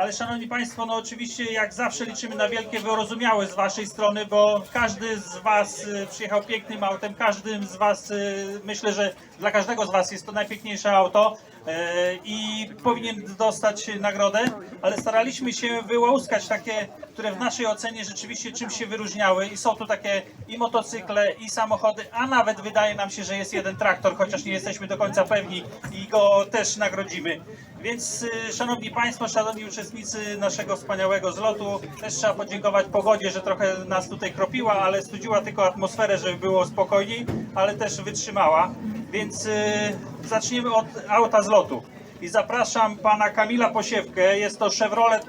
Ale szanowni państwo, no oczywiście jak zawsze liczymy na wielkie wyrozumiałe z waszej strony, bo każdy z was y, przyjechał pięknym autem, każdy z was, y, myślę, że dla każdego z was jest to najpiękniejsze auto i powinien dostać nagrodę, ale staraliśmy się wyłaskać takie, które w naszej ocenie rzeczywiście czym się wyróżniały i są tu takie i motocykle, i samochody, a nawet wydaje nam się, że jest jeden traktor, chociaż nie jesteśmy do końca pewni i go też nagrodzimy. Więc y, szanowni państwo, szanowni uczestnicy naszego wspaniałego zlotu, też trzeba podziękować pogodzie, że trochę nas tutaj kropiła, ale studziła tylko atmosferę, żeby było spokojniej, ale też wytrzymała. Więc y, zaczniemy od auta z lotu. I zapraszam pana Kamila Posiewkę. Jest to Chevrolet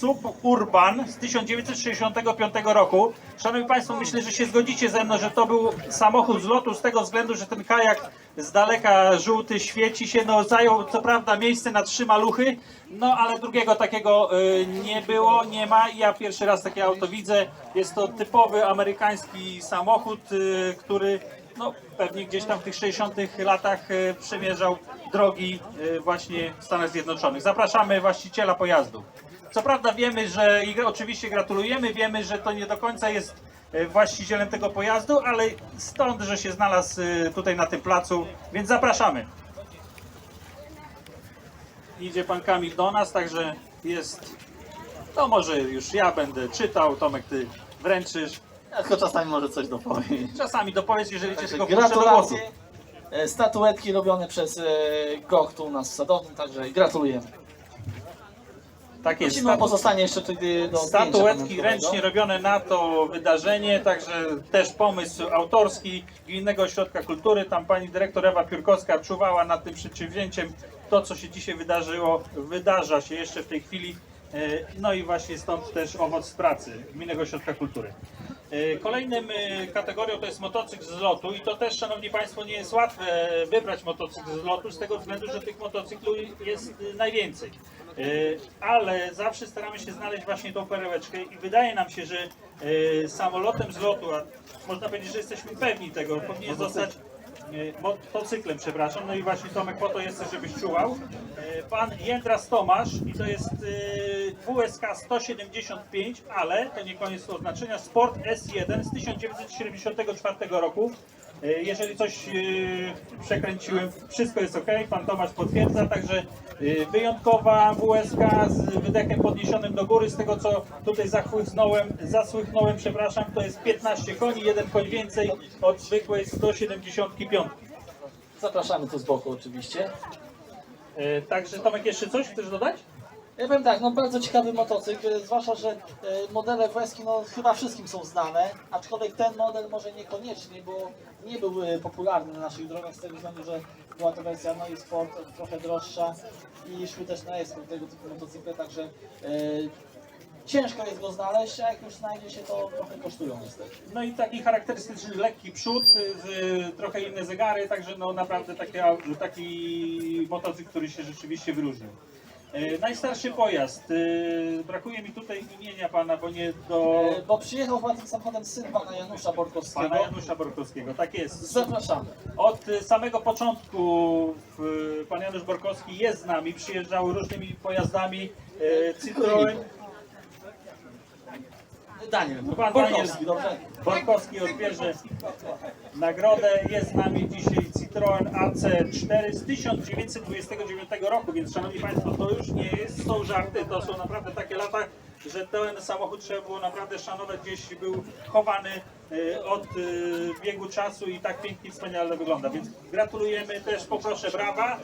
Suburban z 1965 roku. Szanowni Państwo, myślę, że się zgodzicie ze mną, że to był samochód z lotu z tego względu, że ten kajak z daleka żółty świeci się, no zajął co prawda miejsce na trzy maluchy, no ale drugiego takiego y, nie było, nie ma ja pierwszy raz takie auto widzę. Jest to typowy amerykański samochód, y, który no, pewnie gdzieś tam w tych 60 latach e, przemierzał drogi e, właśnie w Stanach Zjednoczonych. Zapraszamy właściciela pojazdu. Co prawda wiemy, że i oczywiście gratulujemy, wiemy, że to nie do końca jest e, właścicielem tego pojazdu, ale stąd, że się znalazł tutaj na tym placu, więc zapraszamy. Idzie pan Kamil do nas, także jest. To może już ja będę czytał, Tomek ty wręczysz. Tylko czasami może coś dopowiem. Czasami dopowiedz, jeżeli cię wpuszczę do głosu. Gratulacje. E, Statuetki robione przez e, Gok tu u nas w Sadownym, także gratulujemy. Tak jest. Prosimy o pozostanie jeszcze tutaj do zdjęcia Statuetki pamiątkowego. ręcznie robione na to wydarzenie, także też pomysł autorski Gminnego Ośrodka Kultury. Tam pani dyrektor Ewa Piórkowska czuwała nad tym przedsięwzięciem. To, co się dzisiaj wydarzyło, wydarza się jeszcze w tej chwili. E, No i właśnie stąd też owoc pracy Gminnego Ośrodka Kultury. E, Kolejnym e, kategorią to jest motocykl z lotu i to też, Szanowni Państwo, nie jest łatwe wybrać motocykl z lotu z tego względu, że tych motocykli jest e, najwięcej. E, Ale zawsze staramy się znaleźć właśnie tą perełeczkę i wydaje nam się, że e, samolotem z lotu, a można powiedzieć, że jesteśmy pewni tego, powinien zostać e, motocyklem, przepraszam, no i właśnie Tomek po to jest, żebyś czuwał. E, Pan Jędras Tomasz i to jest e, WSK 175, ale to nie koniec oznaczenia, Sport S1 z 1974 roku. E, Jeżeli coś e, przekręciłem, wszystko jest ok, pan Tomasz potwierdza, także e, wyjątkowa WSK z wydechem podniesionym do góry, z tego co tutaj zasłychnąłem, zasłychnąłem przepraszam, to jest 15 koni, jeden koń więcej od zwykłej 175. Zapraszamy tu z boku oczywiście. Także Tomek jeszcze coś chcesz dodać? Ja powiem tak, no bardzo ciekawy motocykl, zwłaszcza, że e, modele WSK no chyba wszystkim są znane, aczkolwiek ten model może niekoniecznie, bo nie był e, popularny na naszych drogach z tego względu, że była to wersja no i sport trochę droższa i szły też na eksport tego typu motocykle, także e, ciężko jest go znaleźć, a jak już znajdzie się to trochę kosztują niestety. No i taki charakterystyczny lekki przód, y, z, trochę inne zegary, także no naprawdę taki, taki motocykl, który się rzeczywiście wyróżnił. E, Najstarszy pojazd. e, Brakuje mi tutaj imienia pana, bo nie do E, bo przyjechał chyba tym samochodem syn pana Janusza Borkowskiego. pana Janusza Borkowskiego. Tak jest. Zapraszamy. Od samego początku pan Janusz Borkowski jest z nami, przyjeżdżał różnymi pojazdami. Citroen, Daniel, Pan Borkowski, dobrze? Borkowski odbierze nagrodę. Jest z nami dzisiaj Citroen AC4 z 1929 roku, więc szanowni Państwo, to już nie jest, są żarty, to są naprawdę takie lata, że ten samochód trzeba było naprawdę szanować, gdzieś był chowany e, od e, biegu czasu i tak pięknie, wspaniale wygląda, więc gratulujemy, też poproszę brawa.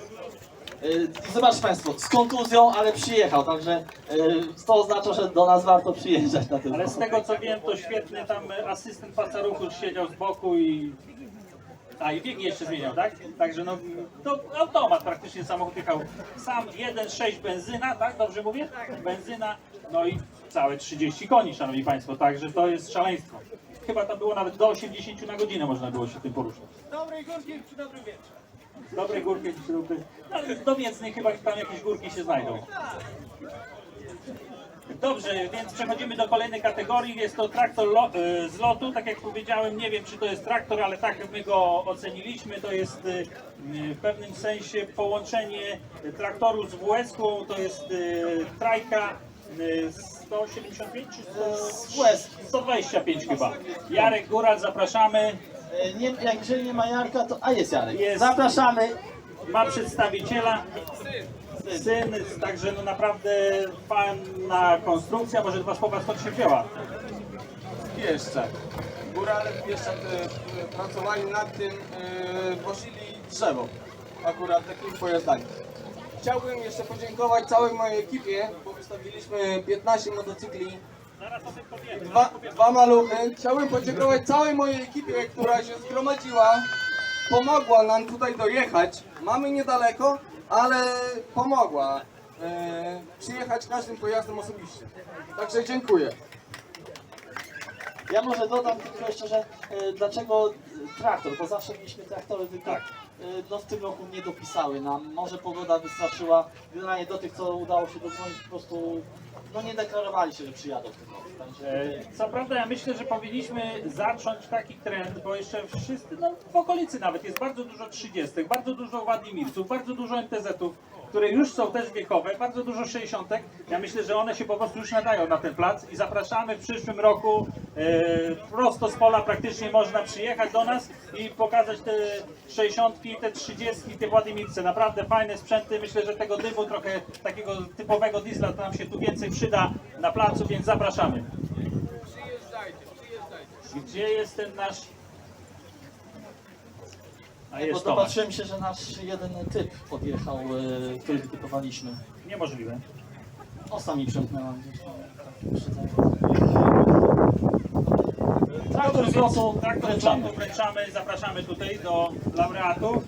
Y, Zobaczcie Państwo, z kontuzją, ale przyjechał, także y, to oznacza, że do nas warto przyjeżdżać na tym Ale z tego co wiem, to świetny tam asystent pasa ruchu siedział z boku i... A i biegi jeszcze zmieniał, tak? Także no, to automat praktycznie samochód jechał. Sam 1.6 benzyna, tak? Dobrze mówię? Benzyna, no i całe 30 koni, szanowni państwo, także to jest szaleństwo. Chyba tam było nawet do 80 na godzinę można było się tym poruszać. Dobrej górki przy dobrym wietrze. Z dobrej górki, czy dobrej... No, do Mięsnej chyba tam jakieś górki się znajdą. Dobrze, więc przechodzimy do kolejnej kategorii. Jest to traktor lo, y, z lotu. Tak jak powiedziałem, nie wiem czy to jest traktor, ale tak my go oceniliśmy. To jest y, y, w pewnym sensie połączenie traktoru z WS-ką. To jest y, trajka y, 175 czy Z WS-ki. 125 chyba. Jarek Góral, zapraszamy. E, Nie, jak jeżeli nie ma Jarka, to... A jest Jarek. Jest. Zapraszamy. Ma przedstawiciela. Syn, także no naprawdę fajna konstrukcja. Może dwa słowa skąd się wzięła. Jeszcze. Górale jeszcze e, pracowali nad tym, e, wozili drzewo. Akurat takimi pojazdami. Chciałbym jeszcze podziękować całej mojej ekipie, bo wystawiliśmy 15 motocykli, Dwa, dwa maluchy. Chciałbym podziękować całej mojej ekipie, która się zgromadziła, pomogła nam tutaj dojechać. Mamy niedaleko, ale pomogła e, przyjechać każdym pojazdem osobiście. Także dziękuję. Ja może dodam tylko jeszcze, że e, dlaczego traktor, bo zawsze mieliśmy traktory, tylko Tak. e, no, w tym roku nie dopisały nam. Może pogoda wystarczyła, generalnie do tych, co udało się dodzwonić, po prostu no, nie deklarowali się, że przyjadą w tym roku. Co prawda ja myślę, że powinniśmy zacząć taki trend, bo jeszcze wszyscy, no w okolicy nawet jest bardzo dużo 30, bardzo dużo Władimirców, bardzo dużo MTZ-ów, które już są też wiekowe, bardzo dużo 60. Ja myślę, że one się po prostu już nadają na ten plac i zapraszamy w przyszłym roku e, prosto z pola praktycznie można przyjechać do nas i pokazać te 60, te 30, te Władimirce. Naprawdę fajne sprzęty. Myślę, że tego dymu trochę takiego typowego diesla to nam się tu więcej przyda na placu, więc zapraszamy. Przyjeżdżajcie, przyjeżdżajcie. Gdzie jest ten nasz... A bo jest zobaczyłem się, że nasz jeden typ podjechał, e, który wytypowaliśmy. Niemożliwe. Osta mi przemknęła gdzieś tam. tak, Traktor z lotu traktor z wręczamy. lotu wręczamy. Zapraszamy tutaj do laureatów.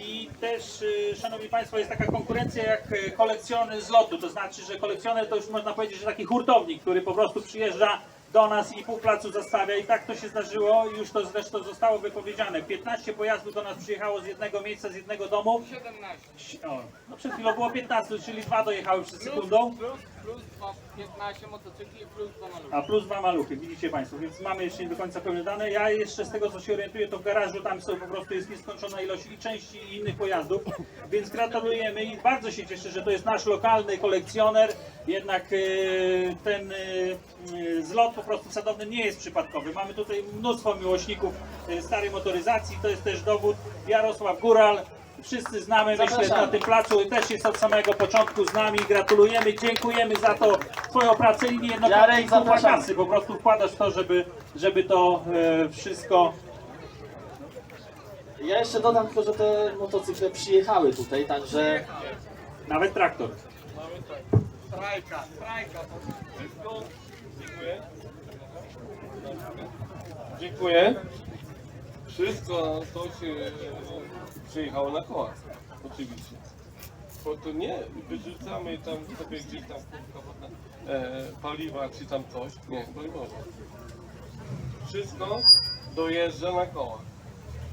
I też, y, szanowni państwo, jest taka konkurencja jak y, kolekcjoner z lotu. To znaczy, że kolekcjoner to już można powiedzieć, że taki hurtownik, który po prostu przyjeżdża do nas i pół placu zastawia. I tak to się zdarzyło. Już to zresztą zostało wypowiedziane. 15 pojazdów do nas przyjechało z jednego miejsca, z jednego domu. 17. O, no przed chwilą było 15, czyli dwa dojechały przed sekundą. Plus, plus dwa, 15 motocykli plus dwa maluchy. A plus dwa maluchy, widzicie Państwo, więc mamy jeszcze nie do końca pełne dane. Ja jeszcze z tego co się orientuję, to w garażu tam są po prostu jest nieskończona ilość i części i innych pojazdów, więc gratulujemy i bardzo się cieszę, że to jest nasz lokalny kolekcjoner. Jednak e, ten e, e, zlot po prostu sadowny nie jest przypadkowy. Mamy tutaj mnóstwo miłośników starej motoryzacji, to jest też dowód Jarosław Góral. Wszyscy znamy, myślę, na tym placu też jest od samego początku z nami. Gratulujemy, dziękujemy za to Twoją pracę i niejednokrotnie i zapraszamy. kasy po prostu wkładasz w to, żeby, żeby to e, wszystko Ja jeszcze dodam tylko, że te motocykle przyjechały tutaj, także nawet traktor. Trajka, trajka. Wszystko. Dziękuję. Dziękuję. Wszystko to się przyjechało na kołach, oczywiście. Bo to nie wyrzucamy tam sobie gdzieś tam e, paliwa czy tam coś. Nie, broń Boże. Wszystko dojeżdża na kołach.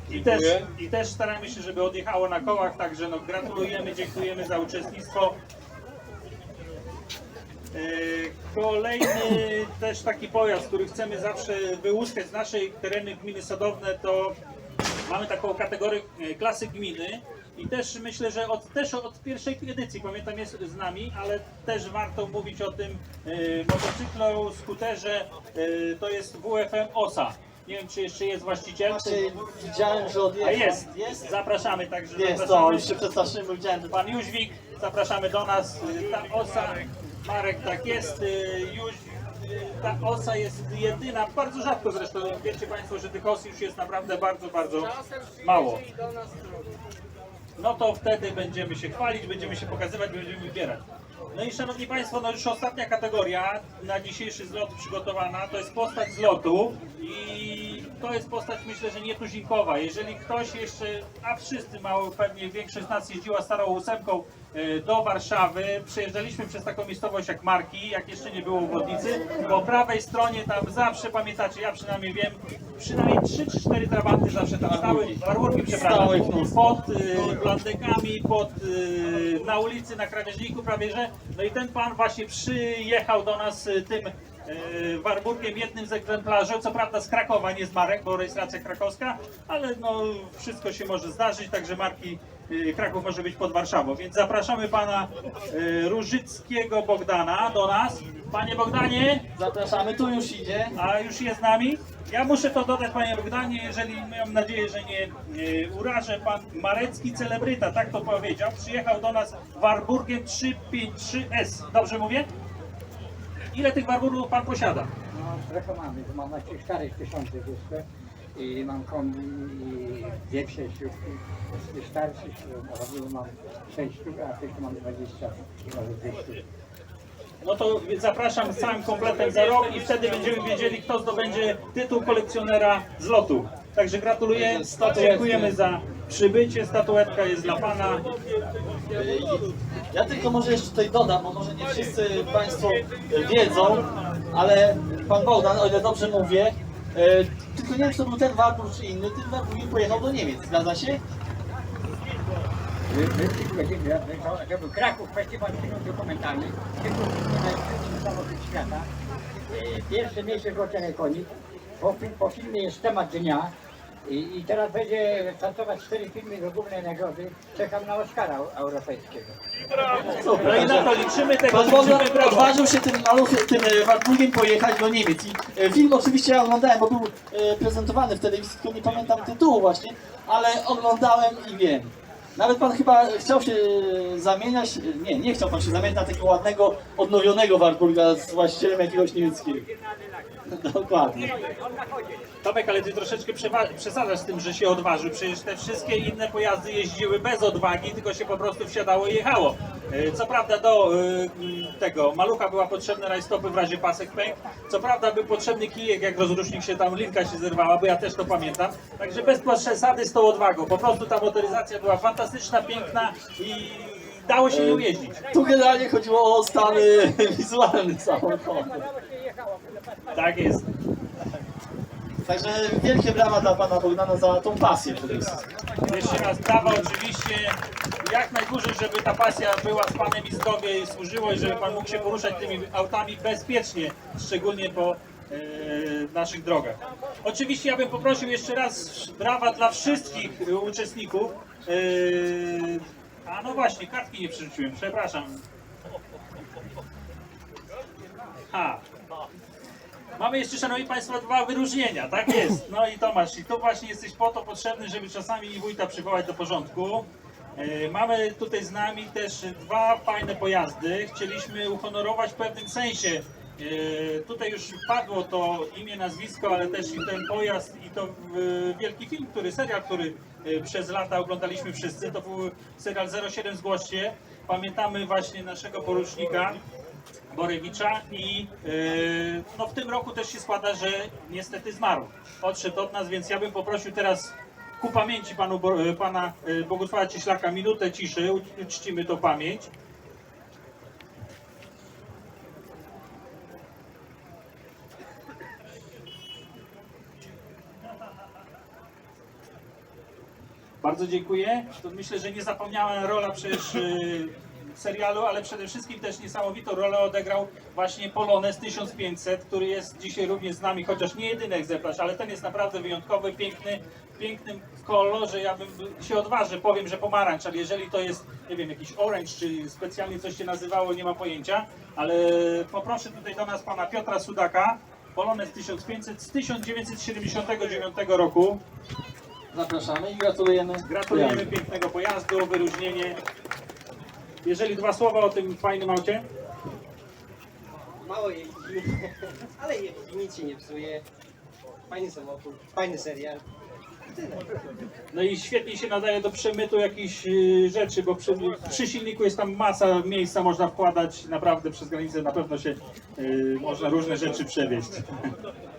I też, Dziękuję. I też staramy się, żeby odjechało na kołach, także no, gratulujemy, dziękujemy za uczestnictwo. E, Kolejny też taki pojazd, który chcemy zawsze wyłuskać z naszej tereny gminy Sadowne, to mamy taką kategorię e, klasy gminy i też myślę, że od, też od pierwszej edycji, pamiętam jest z nami, ale też warto mówić o tym e, motocyklu, skuterze, to jest WFM OSA. Nie wiem, czy jeszcze jest właściciel. Znaczy, widziałem, że odjechał. A jest, Jest? Zapraszamy, także Jest, to zapraszamy. przestraszyłem, bo widziałem. Pan Jóźwik, zapraszamy do nas. Ta osa, Marek tak jest, y, Jóź, y, ta osa jest jedyna, bardzo rzadko zresztą, wiecie Państwo, że tych os już jest naprawdę bardzo, bardzo mało. No to wtedy będziemy się chwalić, będziemy się pokazywać, będziemy wybierać. No i Szanowni Państwo, no już ostatnia kategoria na dzisiejszy zlot przygotowana, to jest postać z lotu i to jest postać myślę, że nietuzinkowa. Jeżeli ktoś jeszcze, a wszyscy mało pewnie większość z nas jeździła starą ósemką e, do Warszawy, przejeżdżaliśmy przez taką miejscowość jak Marki, jak jeszcze nie było obwodnicy. Po prawej stronie tam zawsze pamiętacie, ja przynajmniej wiem, przynajmniej 3 czy 4 trabanty zawsze tam stały, warburki przepraszam, pod y, pod, y, na ulicy, na krawężniku prawie że. No i ten pan właśnie przyjechał do nas tym Warburgiem, jednym z egzemplarzy, co prawda z Krakowa, nie z Marek, bo rejestracja krakowska, ale no wszystko się może zdarzyć, także marki y, Kraków może być pod Warszawą, więc zapraszamy pana y, Różyckiego Bogdana do nas. Panie Bogdanie, Zapraszamy, tu już idzie. a już jest z nami. Ja muszę to dodać, panie Bogdanie, jeżeli mam nadzieję, że nie, nie urażę, pan Marecki celebryta, tak to powiedział, przyjechał do nas Warburgiem 353S. Dobrze mówię? Ile tych Warburgów pan posiada? No, trochę mamy, mam na 4 tysiące jeszcze i mam kombi i dwie przejściówki. Wystarczy, że mam 6 sztuk, a tych mam 20, może 2 sztuki. No to zapraszam z całym kompletem za rok i wtedy będziemy wiedzieli, kto zdobędzie tytuł kolekcjonera z lotu. Także gratuluję, dziękujemy za przybycie, statuetka jest dla pana. Ja tylko może jeszcze tutaj dodam, bo może nie wszyscy Państwo wiedzą, ale Pan Bogdan, o ile dobrze mówię, e, tylko nie wiem, czy to był ten Warburg czy inny, ten Warburg pojechał do Niemiec, zgadza się? To był Kraków, festiwal filmów dokumentalnych, najszybszy samochód świata. E, Pierwsze miejsce w Ocenie Konik. Po, po filmie jest temat dnia. I, I teraz będzie startować cztery filmy do głównej nagrody. Czekam na Oscara europejskiego. No i na to liczymy, tego Pan Bogdan brawo. odważył się tym maluchem, tym e, Warburgiem pojechać do Niemiec. I e, film oczywiście ja oglądałem, bo był e, prezentowany w telewizji, tylko nie pamiętam tytułu właśnie, ale oglądałem i wiem. Nawet pan chyba chciał się zamieniać, nie, nie chciał pan się zamieniać na takiego ładnego, odnowionego Warburga z właścicielem jakiegoś niemieckiego. Dokładnie. Tomek, ale ty troszeczkę przesadzasz z tym, że się odważył. Przecież te wszystkie inne pojazdy jeździły bez odwagi, tylko się po prostu wsiadało i jechało. E, Co prawda do e, tego malucha była potrzebna rajstopy w razie pasek pęk. Co prawda był potrzebny kijek, jak rozrusznik się tam, linka się zerwała, bo ja też to pamiętam. Także bez przesady z tą odwagą. Po prostu ta motoryzacja była fantastyczna, piękna i dało się nią jeździć. Tu generalnie chodziło o stan e, wizualny samochodu. Tak jest. Także wielkie brawa dla pana Bogdana za tą pasję przede wszystkim. Jeszcze raz brawa oczywiście. Jak najdłużej, żeby ta pasja była z Panem i zdrowie i służyło i żeby Pan mógł się poruszać tymi autami bezpiecznie, szczególnie po e, naszych drogach. Oczywiście ja bym poprosił jeszcze raz brawa dla wszystkich uczestników. E, a no właśnie, kartki nie przerzuciłem, przepraszam. Ha. Mamy jeszcze, Szanowni Państwo, dwa wyróżnienia, tak jest. No i Tomasz, i tu właśnie jesteś po to potrzebny, żeby czasami wójta przywołać do porządku. E, Mamy tutaj z nami też dwa fajne pojazdy. Chcieliśmy uhonorować w pewnym sensie. e, Tutaj już padło to imię, nazwisko, ale też i ten pojazd i to wielki film, który, serial, który przez lata oglądaliśmy wszyscy. To był serial 07 Zgłoście. Pamiętamy właśnie naszego porucznika. Borewicza i yy, no w tym roku też się składa, że niestety zmarł. Odszedł od nas, więc ja bym poprosił teraz ku pamięci panu, y, pana y, Bogusława Cieślaka minutę ciszy, uc- uczcimy tą pamięć. Bardzo dziękuję. To myślę, że niezapomniana rola przecież y, serialu, ale przede wszystkim też niesamowitą rolę odegrał właśnie Polones 1500, który jest dzisiaj również z nami, chociaż nie jedyny egzemplarz, ale ten jest naprawdę wyjątkowy, piękny, w pięknym kolorze. Ja bym się odważę, powiem, że pomarańcz, ale jeżeli to jest, nie wiem, jakiś orange, czy specjalnie coś się nazywało, nie mam pojęcia, ale poproszę tutaj do nas pana Piotra Sudaka, Polones 1500 z 1979 roku. Zapraszamy i gratulujemy. Gratulujemy pięknego pojazdu, wyróżnienie. Jeżeli dwa słowa o tym fajnym aucie. Mało jeździ, ale jeździ, nic się nie psuje. Fajny samochód, fajny serial. No i świetnie się nadaje do przemytu jakichś y, rzeczy, bo przy, przy silniku jest tam masa miejsca, można wkładać naprawdę przez granicę, na pewno się y, można różne rzeczy przewieźć.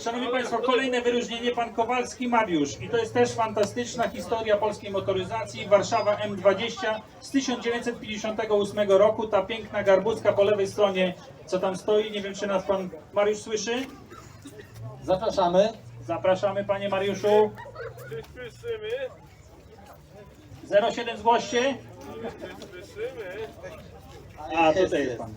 Szanowni Państwo, kolejne wyróżnienie, pan Kowalski Mariusz. I to jest też fantastyczna historia polskiej motoryzacji. Warszawa M20 z 1958 roku. Ta piękna garbucka po lewej stronie, co tam stoi. Nie wiem, czy nas pan Mariusz słyszy. Zapraszamy. Zapraszamy, panie Mariuszu. Czy słyszymy? 07 zgłoście. A, tutaj jest pan.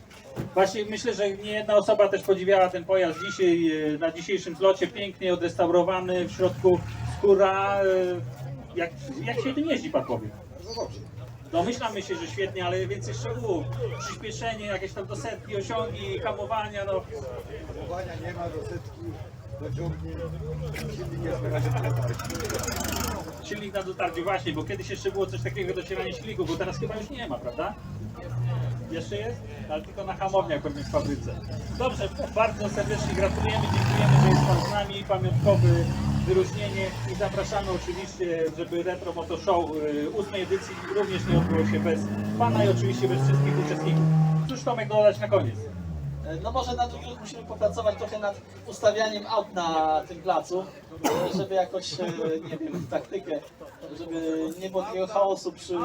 Właśnie myślę, że nie jedna osoba też podziwiała ten pojazd dzisiaj, e, na dzisiejszym zlocie, pięknie odrestaurowany, w środku skóra. e, Jak, jak się tym jeździ, pan powie? Domyślamy się, że świetnie, ale więcej szczegółów. Przyspieszenie, jakieś tam do setki, osiągi, hamowania, no. Hamowania nie ma, do setki dociągnie, silnik jest na razie. Silnik na dotarciu właśnie, bo kiedyś jeszcze było coś takiego docieranie silników, bo teraz chyba już nie ma, prawda? Jeszcze jest? Ale tylko na hamowniach pewnie w fabryce. Dobrze, bardzo serdecznie gratulujemy, dziękujemy, że jest Pan z nami, pamiątkowe wyróżnienie i zapraszamy oczywiście, żeby Retro Moto Show y, ósmej edycji również nie odbyło się bez Pana i oczywiście bez wszystkich uczestników. Cóż Tomek dodać na koniec? E, No może na drugi rok musimy popracować trochę nad ustawianiem aut na tym placu, żeby jakoś, e, nie wiem, taktykę, żeby nie było takiego chaosu przy...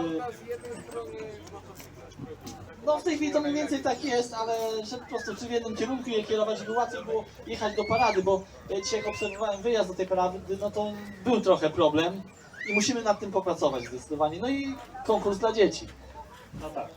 No w tej chwili to mniej więcej tak jest, ale że po prostu czy w jednym kierunku je kierować, żeby łatwiej było jechać do parady, bo e, dzisiaj jak obserwowałem wyjazd do tej parady, no to był trochę problem i musimy nad tym popracować zdecydowanie. No i konkurs dla dzieci. No tak.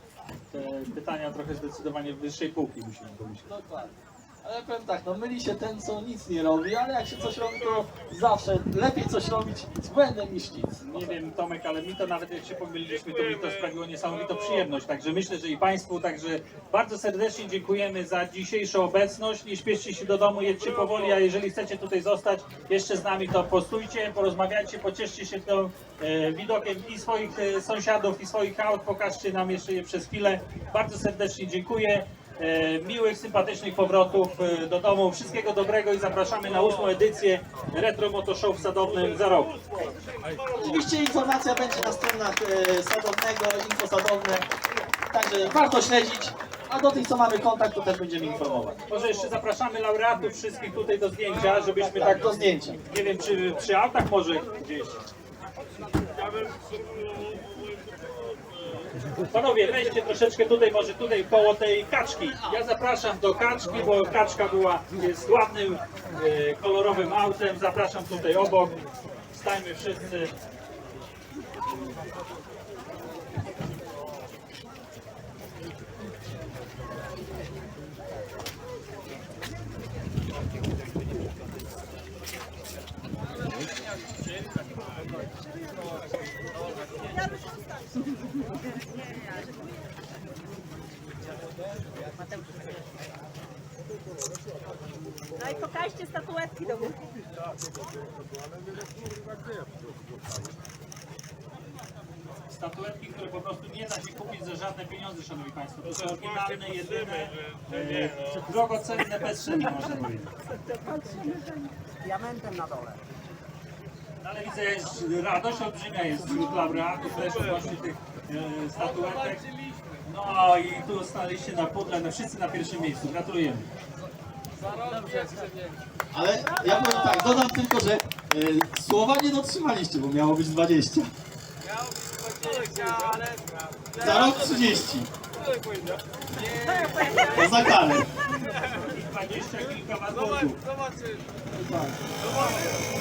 Te pytania trochę zdecydowanie wyższej półki musimy pomyśleć. Dokładnie. Ale ja powiem tak, no myli się ten, co nic nie robi, ale jak się coś robi, to zawsze lepiej coś robić z błędem niż nic. Nie wiem Tomek, ale mi to nawet jak się pomyliliśmy, to mi to sprawiło niesamowitą przyjemność. Także myślę, że i Państwu, także bardzo serdecznie dziękujemy za dzisiejszą obecność. Nie śpieszcie się do domu, jedźcie powoli, a jeżeli chcecie tutaj zostać jeszcze z nami, to postójcie, porozmawiajcie, pocieszcie się tym e, widokiem i swoich e, sąsiadów, i swoich aut. Pokażcie nam jeszcze je przez chwilę. Bardzo serdecznie dziękuję. E, miłych, sympatycznych powrotów e, do domu. Wszystkiego dobrego i zapraszamy na ósmą edycję Retro Moto Show w Sadownym za rok. Oczywiście informacja będzie na stronach e, sadownego, info sadowne, także warto śledzić, a do tych, co mamy kontakt, to też będziemy informować. Może jeszcze zapraszamy laureatów wszystkich tutaj do zdjęcia, żebyśmy Tak, tak, do zdjęcia. nie wiem, czy przy autach może gdzieś. Panowie, weźcie troszeczkę tutaj, może tutaj koło tej kaczki. Ja zapraszam do kaczki, bo kaczka była, jest ładnym, e, kolorowym autem. Zapraszam tutaj obok. Stajmy wszyscy. No pokażcie statuetki do góry. Statuetki, które po prostu nie da się kupić za żadne pieniądze, szanowni państwo. To są oryginalne, jedyne, e, drogocenne bezcennie, można powiedzieć. Diamentem na dole. No ale widzę, jest radość olbrzymia jest wśród laureatów też odnośnie tych e, statuetek. No i tu staliście na pudle, no wszyscy na pierwszym miejscu. Gratulujemy. Ale ja powiem tak, dodam tylko, że e, słowa nie dotrzymaliście, bo miało być 20. Miało być 20, ale... Za rok 30. To za karę. 20 kilka was Zobacz, zobaczymy. Zobaczymy.